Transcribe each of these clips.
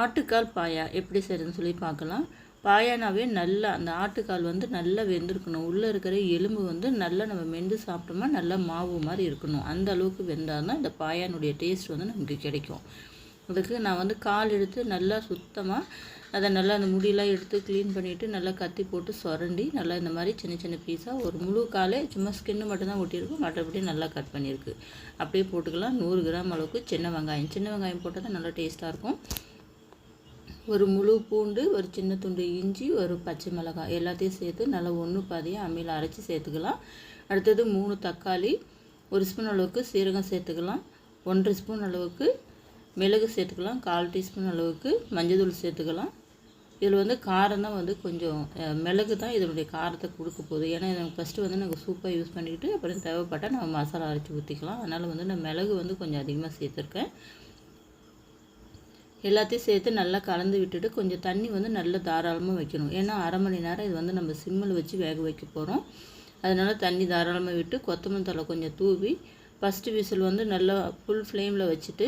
ஆட்டுக்கால் பாயா எப்படி செய்கிறதுன்னு சொல்லி பார்க்கலாம். பாயானாவே நல்லா அந்த ஆட்டுக்கால் வந்து நல்லா வெந்திருக்கணும். உள்ளே இருக்கிற எலும்பு வந்து நல்லா நம்ம மெண்டு சாப்பிட்டோமா நல்லா மாவு மாதிரி இருக்கணும். அந்த அளவுக்கு வெந்தால் தான் இந்த பாயானுடைய டேஸ்ட் வந்து நமக்கு கிடைக்கும். அதுக்கு நான் வந்து கால் எடுத்து நல்லா சுத்தமாக அதை நல்லா அந்த முடியெல்லாம் எடுத்து க்ளீன் பண்ணிவிட்டு நல்லா கத்தி போட்டு சுரண்டி நல்லா இந்த மாதிரி சின்ன சின்ன பீஸாக ஒரு முழு காலே சும்மா ஸ்கின்னு மட்டும்தான் ஒட்டியிருக்கும் மற்றபடி நல்லா கட் பண்ணியிருக்கு. அப்படியே போட்டுக்கலாம். நூறு கிராம் அளவுக்கு சின்ன வெங்காயம். சின்ன வெங்காயம் போட்டால் தான் நல்லா டேஸ்ட்டாக இருக்கும். ஒரு முழு பூண்டு ஒரு சின்ன துண்டு இஞ்சி ஒரு பச்சை மிளகாய் எல்லாத்தையும் சேர்த்து நல்லா ஒன்று பாதியாக அம்மியில் அரைச்சி சேர்த்துக்கலாம். அடுத்தது மூணு தக்காளி ஒரு ஸ்பூன் அளவுக்கு சீரகம் சேர்த்துக்கலாம். ஒன்றரை ஸ்பூன் அளவுக்கு மிளகு சேர்த்துக்கலாம். கால் டீஸ்பூன் அளவுக்கு மஞ்சள் சேர்த்துக்கலாம். இதில் வந்து காரம் தான் வந்து கொஞ்சம் மிளகு தான் இதனுடைய காரத்தை கொடுக்க போகுது. ஏன்னா எனக்கு ஃபஸ்ட்டு வந்து நாங்கள் சூப்பாக யூஸ் பண்ணிக்கிட்டு அப்புறம் தேவைப்பட்டால் நம்ம மசாலா அரைச்சி ஊற்றிக்கலாம் அதனால் வந்து நான் மிளகு வந்து கொஞ்சம் அதிகமாக சேர்த்துருக்கேன். எல்லாத்தையும் சேர்த்து நல்லா கலந்து விட்டுட்டு கொஞ்சம் தண்ணி வந்து நல்லா தாராளமாக வைக்கணும். ஏன்னா அரை மணி நேரம் இது வந்து நம்ம சிம்மில் வச்சு வேக வைக்க போகிறோம் அதனால் தண்ணி தாராளமாக விட்டு கொத்தமல்லி தலை கொஞ்சம் தூவி ஃபஸ்ட்டு விசில் வந்து நல்லா ஃபுல் ஃப்ளேமில் வச்சுட்டு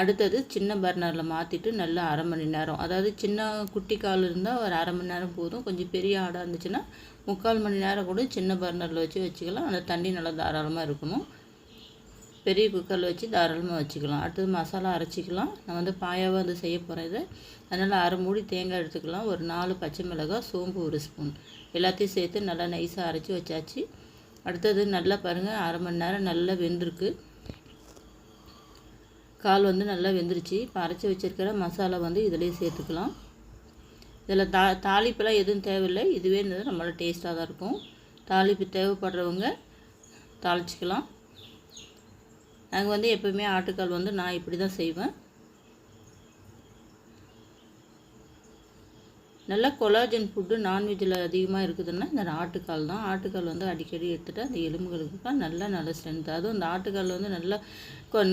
அடுத்தது சின்ன பர்னரில் மாற்றிட்டு நல்லா அரை மணி நேரம். அதாவது சின்ன குட்டி கால் இருந்தால் ஒரு அரை மணி நேரம் போதும். கொஞ்சம் பெரிய ஆடாக இருந்துச்சுன்னா முக்கால் மணி நேரம் கூட சின்ன பர்னரில் வச்சு வச்சுக்கலாம். அந்த தண்ணி நல்லா தாராளமாக இருக்கணும். பெரிய குக்கரில் வச்சு தாராளமாக வச்சுக்கலாம். அடுத்தது மசாலா அரைச்சிக்கலாம். நான் வந்து பாயாவாக வந்து செய்ய போகிறேன் இதை. அதனால் அரை மூடி தேங்காய் எடுத்துக்கலாம். ஒரு நாலு பச்சை மிளகாய் சோம்பு ஒரு ஸ்பூன். எல்லாத்தையும் சேர்த்து நல்லா நைஸாக அரைச்சி வச்சாச்சு. அடுத்தது நல்லா பாருங்கள் அரை மணி நேரம் நல்லா வெந்திருக்கு. கால் வந்து நல்லா வெந்துருச்சு. இப்போ அரைச்சி வச்சுருக்கிற மசாலா வந்து இதிலே சேர்த்துக்கலாம். இதில் தா தாளிப்பெல்லாம் எதுவும் தேவையில்லை. இதுவே நம்மளோட டேஸ்ட்டாக தான் இருக்கும். தாளிப்பு தேவைப்படுறவங்க தாளிச்சிக்கலாம். நாங்கள் வந்து எப்போவுமே ஆட்டுக்கால் வந்து நான் இப்படி தான் செய்வேன். நல்லா கொலாஜன் ஃபுட்டு நான்வெஜ்ஜில் அதிகமாக இருக்குதுன்னா இந்த ஆட்டுக்கால் தான். ஆட்டுக்கால் வந்து அடிக்கடி எடுத்துகிட்டு அந்த எலும்புகளுக்கு நல்லா நல்ல ஸ்ட்ரென்த் அதுவும் அந்த ஆட்டுக்கால் வந்து நல்லா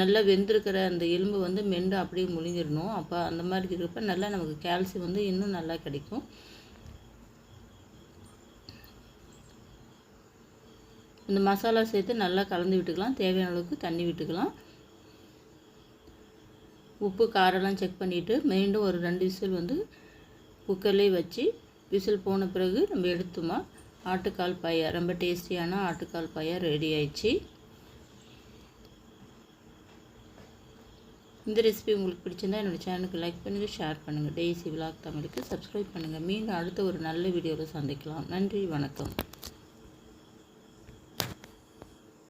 நல்லா வெந்திருக்கிற அந்த எலும்பு வந்து மெண்டு அப்படியே முழுங்கிடணும். அப்போ அந்த மாதிரி இருக்கிறப்ப நல்லா நமக்கு கால்சியம் வந்து இன்னும் நல்லா கிடைக்கும். இந்த மசாலா சேர்த்து நல்லா கலந்து விட்டுக்கலாம். தேவையான அளவுக்கு தண்ணி விட்டுக்கலாம். உப்பு காரெல்லாம் செக் பண்ணிவிட்டு மீண்டும் ஒரு ரெண்டு விசில் வந்து குக்கர்லேயே வச்சு விசில் போன பிறகு நம்ம எடுத்துமா? ஆட்டுக்கால் பாயா. ரொம்ப டேஸ்டியான ஆட்டுக்கால் பாயா ரெடி ஆயிடுச்சு. இந்த ரெசிபி உங்களுக்கு பிடிச்சிருந்தா என்னோடய சேனலுக்கு லைக் பண்ணுங்கள் ஷேர் பண்ணுங்கள் டெய்ஸி விலாக் தமிழுக்கு சப்ஸ்கிரைப் பண்ணுங்கள் மீண்டும் அடுத்த ஒரு நல்ல வீடியோவில் சந்திக்கலாம். நன்றி வணக்கம்.